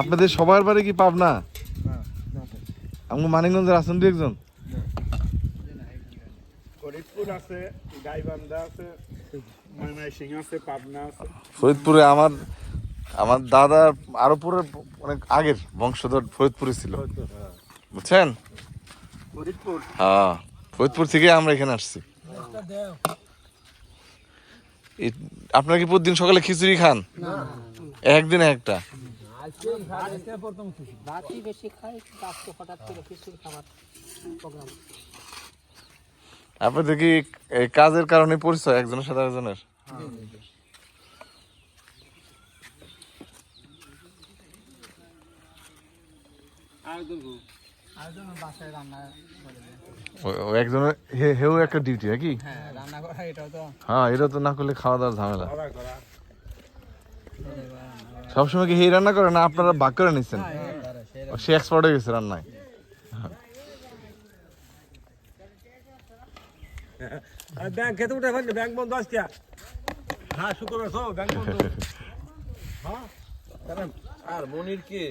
আপনাদের সবার বাড়ি কি পাবনা? আমি মানিকগঞ্জের আছেন দু একজন? ফরিদপুর আছে গাইবান্ধা আছে আছে ফরিদপুরে আমার আমার দাদা আরও পুরো অনেক আগের বংশধর ফরিদপুরে ছিল। বুঝছেন? ফরিদপুর? হ্যাঁ ফরিদপুর থেকে আমরা এখানে আসছি। আপনারা কি প্রতিদিন সকালে খিচুড়ি খান? একদিন একটা? বাকি বেশি খাই আজকে হঠাৎ করে খিচুড়ি খাবার প্রোগ্রাম আপনাদের কি এই কাজের কারণে পরিচয় একজনের সাথে একজনের হেও একটা ডিউটি নাকি? হ্যাঁ রান্না করা এটাও তো হ্যাঁ এটা তো না করলে খাওয়া দাওয়ার ঝামেলা। সবসময় কি হেই রান্না করে না আপনারা ভাগ করে নিচ্ছেন হ্যাঁ, সে এক্সপার্ট হয়ে গেছে রান্নায়। ব্যাংক খেতে উঠে ফেললি ব্যাংক বন্ধ হ্যাঁ শুক্রবার সব ব্যাংক বন্ধ। আর মনির কে?